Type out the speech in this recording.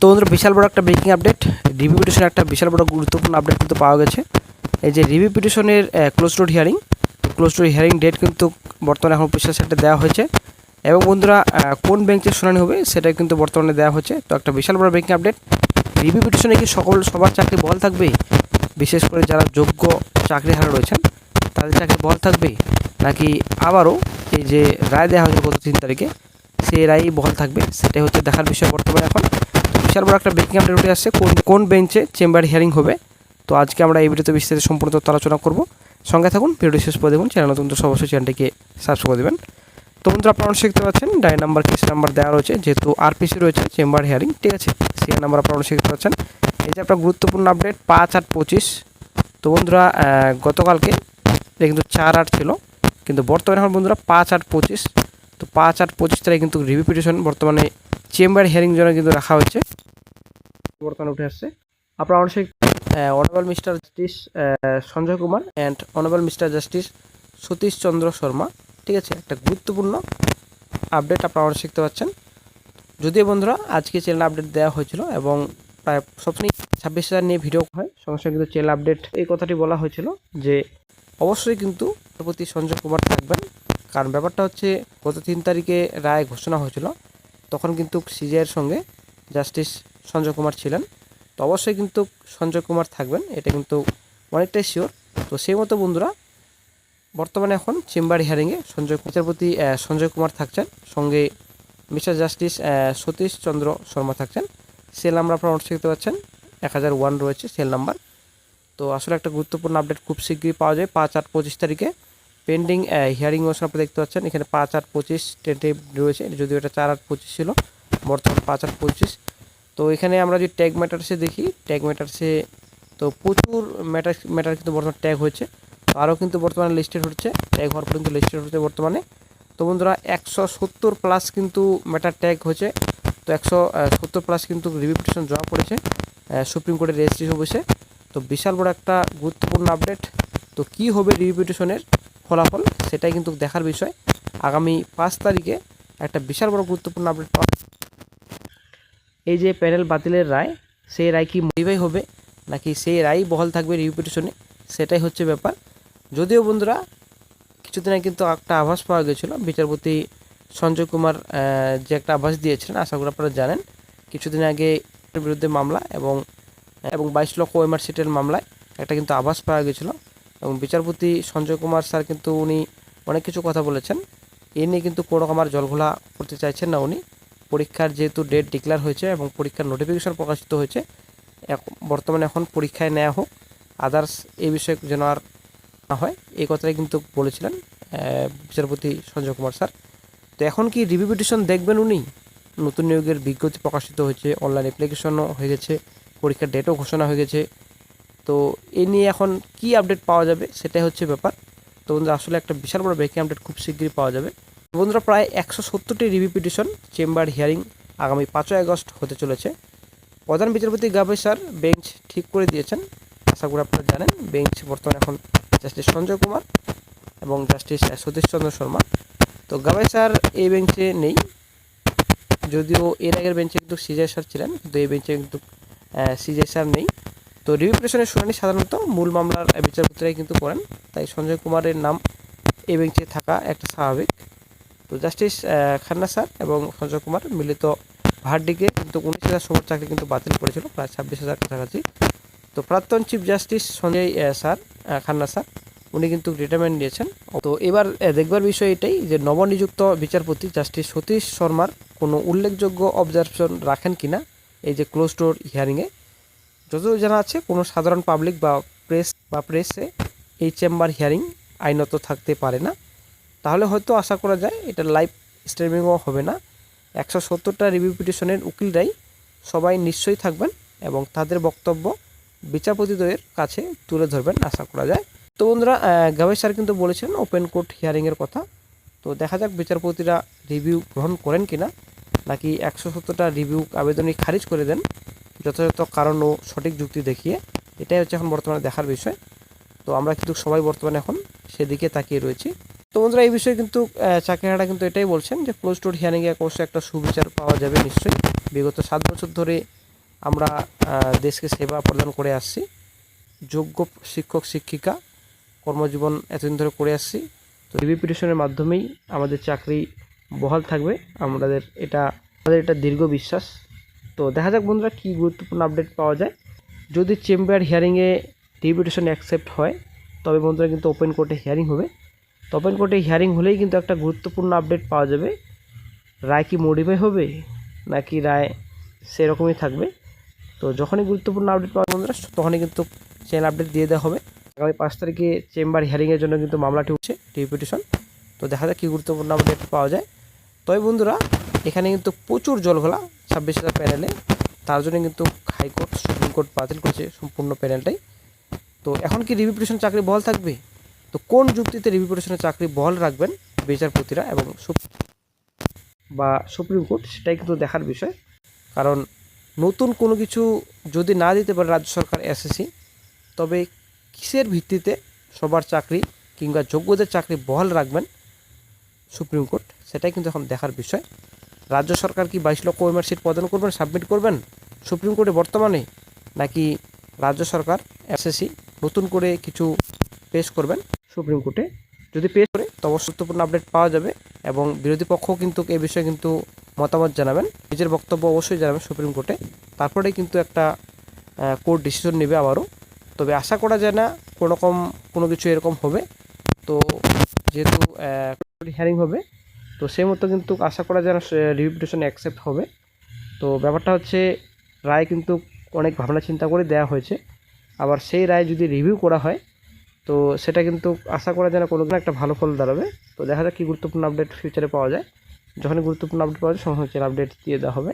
তো বন্ধুরা, বিশাল বড় একটা ব্রেকিং আপডেট রিভিউ পিটিশনের একটা বিশাল বড় গুরুত্বপূর্ণ আপডেট কিন্তু পাওয়া গেছে। এই যে review পিটিশনের close road hearing close road hearing date কিন্তু বর্তমানে এখন অফিসিয়াল সাইটে দেওয়া হয়েছে। এবং বন্ধুরা কোন ব্যাংকে শুনানি হবে সেটা কিন্তু বর্তমানে দেওয়া হচ্ছে তো একটা বিশাল বড় ব্রেকিং আপডেট রিভিউ পিটিশনে কি সকল, সবার চাকরি বল থাকবে বিশেষ করে যারা যোগ্য চাকরিহারা রয়েছেন, তাদের চাকরি বল থাকবে নাকি আবারও এই যে রায় দেওয়া হয়েছে গত তিন তারিখে, সেই রায়ই বল থাকবে? সেটাই হচ্ছে দেখার বিষয় বর্তমানে এখন। বিশাল বড় একটা ব্রেকিং আপডেট উঠে আসছে। কোন কোন বেঞ্চে চেম্বার হিয়ারিং হবে? তো আজকে আমরা এই ভিডিওতে বিস্তারিত সম্পূর্ণ তথ্য আলোচনা করব। সঙ্গে থাকুন ভিডিও শেষ করে দেখুন। চ্যানেল নতুন তো অবশ্যই চ্যানেলটিকে সাবস্ক্রাইব করে দেবেন। তো বন্ধুরা, আপনারা শিখতে পাচ্ছেন ডাই নাম্বার, কেস নাম্বার দেওয়া রয়েছে। যেহেতু আরপিসি রয়েছে, চেম্বার হিয়ারিং, ঠিক আছে? সিআর নাম্বার আপনারা শিখতে পাচ্ছেন। এই যে আপনার গুরুত্বপূর্ণ আপডেট পাঁচ আট পঁচিশ। তো বন্ধুরা গতকালকে, এটা কিন্তু চার আট ছিল, কিন্তু বর্তমানে এখন বন্ধুরা পাঁচ আট পঁচিশ। তো পাঁচ আট পঁচিশ তারিখে কিন্তু রিভিউ পিটিশন বর্তমানে চেম্বার হিয়ারিং জন্য কিন্তু রাখা হয়েছে। বর্তমানে উঠে আসছে। আপনারা অবশ্যই honourable mister justice Sanjay Kumar and honourable mister justice Satish Chandra Sharma. ঠিক আছে? একটা গুরুত্বপূর্ণ আপডেট আপনারা অবশ্যই দেখতে পাচ্ছেন। যদিও বন্ধুরা, আজকে চ্যানেল আপডেট দেওয়া হয়েছিল এবং প্রায় সবসময় ছাব্বিশ হাজার নিয়ে ভিডিও হয়, সঙ্গে সঙ্গে কিন্তু চ্যানেল আপডেট এই কথাটি বলা হয়েছিল যে অবশ্যই কিন্তু প্রতি সঞ্জয় কুমার থাকবেন। কারণ ব্যাপারটা হচ্ছে, গত তিন তারিখে রায় ঘোষণা হয়েছিল। তখন কিন্তু সিজিআইয়ের সঙ্গে জাস্টিস সঞ্জয় কুমার ছিলেন, তো অবশ্যই কিন্তু সঞ্জয় কুমার থাকবেন, এটা কিন্তু অনেকটাই শিওর তো সেই মতো বন্ধুরা, বর্তমানে এখন চেম্বার হিয়ারিংয়ে সঞ্জয় বিচারপতি সঞ্জয় কুমার থাকছেন, সঙ্গে মিস্টার জাস্টিস সতীশ চন্দ্র শর্মা থাকছেন। সেল নাম্বার আপনারা অবশ্যই দেখতে পাচ্ছেন এক হাজার ওয়ান রয়েছে সেল নাম্বার তো আসলে একটা গুরুত্বপূর্ণ আপডেট খুব শীঘ্রই পাওয়া যায়, পাঁচ আট পঁচিশ তারিখে। পেন্ডিং হিয়ারিং মোশন আপনি দেখতে পাচ্ছেন, এখানে পাঁচ আট পঁচিশ টেন্টেটিভ রয়েছে, যদিও এটা চার আট পঁচিশ ছিল, বর্তমান পাঁচ আট পঁচিশ। তো এখানে আমরা যদি ট্যাগ ম্যাটার্সে দেখি ট্যাগ ম্যাটার্সে তো প্রচুর ম্যাটার ম্যাটার কিন্তু বর্তমানে ট্যাগ হয়েছে। তো আরও কিন্তু বর্তমানে লিস্টেড হচ্ছে ট্যাগ হওয়ার পর কিন্তু লিস্টেড হচ্ছে বর্তমানে। তো বন্ধুরা, একশো সত্তর প্লাস কিন্তু ম্যাটার ট্যাগ হয়েছে। তো একশো সত্তর প্লাস কিন্তু রিভিউ পিটিশন জমা পড়েছে সুপ্রিম কোর্টের রেজিস্ট্রি অফিসে তো বিশাল বড় একটা গুরুত্বপূর্ণ আপডেট তো কি হবে রিভিউ পিটিশনের ফলাফল, সেটাই কিন্তু দেখার বিষয়। আগামী পাঁচ তারিখে একটা বিশাল বড় গুরুত্বপূর্ণ আপডেট পাওয়া এই যে প্যানেল বাতিলের রায়, সেই রায় কি মডিফাই হবে? নাকি সেই রায় বহাল থাকবে রিভিউ পিটিশনে সেটাই হচ্ছে ব্যাপার। যদিও বন্ধুরা, কিছুদিন আগে কিন্তু একটা আভাস পাওয়া গেছিল। বিচারপতি সঞ্জয় কুমার যে একটা আভাস দিয়েছিলেন, আশা করি আপনারা জানেন, কিছুদিন আগে বিরুদ্ধে মামলা এবং এবং বাইশ লক্ষ ওএমআর সিটের মামলায় একটা কিন্তু আভাস পাওয়া গেছিল। এবং বিচারপতি সঞ্জয় কুমার স্যার কিন্তু উনি অনেক কিছু কথা বলেছেন। এ নিয়ে কিন্তু কোনো আমার জলঘোলা করতে চাইছেন না উনি। পরীক্ষার যেহেতু ডেট ডিক্লেয়ার হয়েছে এবং পরীক্ষার নোটিফিকেশন প্রকাশিত হয়েছে বর্তমানে এখন পরীক্ষায় নেওয়া হোক। আদার্স এই বিষয়ে যেন আর না হয়, এই কথাটাই কিন্তু বলেছিলেন বিচারপতি সঞ্জয় কুমার স্যার। তো এখন কি রিভিউ পিটিশন দেখবেন উনি? নতুন নিয়োগের বিজ্ঞপ্তি প্রকাশিত হয়েছে অনলাইন অ্যাপ্লিকেশনও হয়ে গেছে, পরীক্ষার ডেটও ঘোষণা হয়ে গেছে। তো এ নিয়ে এখন কি আপডেট পাওয়া যাবে সেটাই হচ্ছে ব্যাপার। তো আসলে একটা বিশাল বড় ব্রেকিং আপডেট খুব শীঘ্রই পাওয়া যাবে। বন্ধুরা প্রায় একশো সত্তরটি রিভিউ পিটিশন চেম্বার হিয়ারিং আগামী পাঁচই আগস্ট হতে চলেছে। প্রধান বিচারপতি গাবে স্যার বেঞ্চ ঠিক করে দিয়েছেন। আশা করি আপনারা জানেন বেঞ্চ বর্তমানে এখন জাস্টিস সঞ্জয় কুমার এবং জাস্টিস সতীশ চন্দ্র শর্মা। তো গাবাই স্যার এই বেঞ্চে নেই। যদিও এর আগের বেঞ্চে কিন্তু সিজাই স্যার ছিলেন, কিন্তু এই বেঞ্চে কিন্তু সিজাই স্যার নেই। তো রিভিউ পিটিশনের শুনানি সাধারণত মূল মামলার বিচারপতিরাই কিন্তু করেন। তাই সঞ্জয় কুমারের নাম এই বেঞ্চে থাকা একটা স্বাভাবিক। তো জাস্টিস খান্না স্যার এবং সঞ্জয় কুমার মিলিত ভার্ডিকে কিন্তু উনিশ হাজার সবার চাকরি কিন্তু বাতিল করেছিল, প্রায় ছাব্বিশ হাজার কাছাকাছি। তো প্রাক্তন chief justice Sanjay sir Khanna sir, উনি কিন্তু রিটায়ারমেন্ট নিয়েছেন। তো এবার দেখবার বিষয় এটাই যে নবনিযুক্ত বিচারপতি জাস্টিস সতীশ শর্মার কোনো উল্লেখযোগ্য অবজারভেশন রাখেন কিনা এই যে ক্লোজ ডোর হিয়ারিংয়ে যতদূর জানা আছে কোনো সাধারণ পাবলিক বা প্রেস বা প্রেসে এই চেম্বার হিয়ারিং আইনত থাকতে পারে না। তাহলে হয়তো আশা করা যায় এটা লাইভ স্ট্রিমিংও হবে না। একশো সত্তরটা রিভিউ পিটিশনের উকিলরাই সবাই নিশ্চয়ই থাকবেন এবং তাদের বক্তব্য বিচারপতিদ্বয়ের কাছে তুলে ধরবেন আশা করা যায়। তো বন্ধুরা গাভাই স্যার কিন্তু বলেছেন ওপেন কোর্ট হিয়ারিংয়ের কথা। তো দেখা যাক বিচারপতিরা রিভিউ গ্রহণ করেন কিনা, নাকি একশো সত্তরটা রিভিউ আবেদনই খারিজ করে দেন, যথাযথ কারণ ও সঠিক যুক্তি দেখিয়ে। এটাই হচ্ছে এখন বর্তমানে দেখার বিষয়। তো আমরা কিন্তু সবাই বর্তমানে এখন সেদিকে তাকিয়ে রয়েছি। তো বন্ধুরা এই বিষয়ে কিন্তু চাকরিহারা কিন্তু এটাই বলছেন যে ক্লোজ ডোর হিয়ারিংয়ে অবশ্যই একটা সুবিচার পাওয়া যাবে নিশ্চয়ই। বিগত সাত বছর ধরে আমরা দেশকে সেবা প্রদান করে আসছি। যোগ্য শিক্ষক, শিক্ষিকা কর্মজীবন এতদিন ধরে করে আসছি। তো রিভিউ পিটিশনের মাধ্যমেই আমাদের চাকরি বহাল থাকবে। আমাদের এটা আমাদের এটা দীর্ঘ বিশ্বাস। তো দেখা যাক বন্ধুরা কী গুরুত্বপূর্ণ আপডেট পাওয়া যায়। যদি চেম্বার হিয়ারিংয়ে রিপিটেশন অ্যাকসেপ্ট হয়, তবে বন্ধুরা কিন্তু ওপেন কোর্টে হিয়ারিং হবে। তো ওপেন কোর্টে হিয়ারিং হলেই কিন্তু একটা গুরুত্বপূর্ণ আপডেট পাওয়া যাবে। রায় কি মডিফাই হবে? নাকি রায় সেরকমই থাকবে? তো যখনই গুরুত্বপূর্ণ আপডেট পাওয়া যাবে বন্ধুরা, তখনই কিন্তু চ্যানেল আপডেট দিয়ে দেওয়া হবে। আগামী পাঁচ তারিখে চেম্বার হিয়ারিংয়ের জন্য কিন্তু মামলাটি উঠছে রিপিটেশন তো দেখা যাক কী গুরুত্বপূর্ণ আপডেট পাওয়া যায়। তবে বন্ধুরা, এখানে কিন্তু প্রচুর জলঘোলা ছাব্বিশ হাজার প্যানেলে তার জন্য কিন্তু হাইকোর্ট, সুপ্রিম কোর্ট বাতিল করেছে সম্পূর্ণ প্যানেলটাই তো এখন কি রিভিউ পিটিশন চাকরি বল থাকবে? তো কোন যুক্তিতে রিভিউ পিটিশনের চাকরি বহাল রাখবেন বিচারপতিরা এবং বা সুপ্রিম কোর্ট, সেটাই কিন্তু দেখার বিষয়। কারণ নতুন কোনো কিছু যদি না দিতে পারে রাজ্য সরকার এসএসসি, তবে কিসের ভিত্তিতে সবার চাকরি কিংবা যোগ্যদের চাকরি বহাল রাখবেন সুপ্রিম কোর্ট, সেটাই কিন্তু এখন দেখার বিষয়। রাজ্য সরকার কি বাইশ লক্ষ ওএমআর সিট প্রদান করবেন, সাবমিট করবেন সুপ্রিম কোর্টে বর্তমানে, নাকি রাজ্য সরকার এসএসসি নতুন করে কিছু পেশ করবেন? সুপ্রিম কোর্টে। যদি পেশ করে তবে গুরুত্বপূর্ণ আপডেট পাওয়া যাবে এবং বিরোধী পক্ষ কিন্তু এই বিষয়ে কিন্তু মতামত জানাবেন। নিজের বক্তব্য অবশ্যই জানাবেন সুপ্রিম কোর্টে। তারপরে কিন্তু একটা কোর্ট ডিসিশন নেবে আবারও। তবে আশা করা যায় না কোনো রকম কোনো কিছু এরকম হবে। তো যেহেতু হিয়ারিং হবে, তো সেই মতো কিন্তু আশা করা যায় না রিভিউটেশন অ্যাকসেপ্ট হবে। তো ব্যাপারটা হচ্ছে, রায় কিন্তু অনেক ভাবনা চিন্তা করে দেওয়া হয়েছে। আবার সেই রায় যদি রিভিউ করা হয় তো সেটা কিন্তু আশা করা যায় না কোনো একটা ভালো ফল দাঁড়াবে। তো দেখা যাক কী গুরুত্বপূর্ণ আপডেট ফিউচারে পাওয়া যায়। যখনই গুরুত্বপূর্ণ আপডেট পাওয়া যায় সঙ্গে হচ্ছে আপডেট দিয়ে দেওয়া হবে।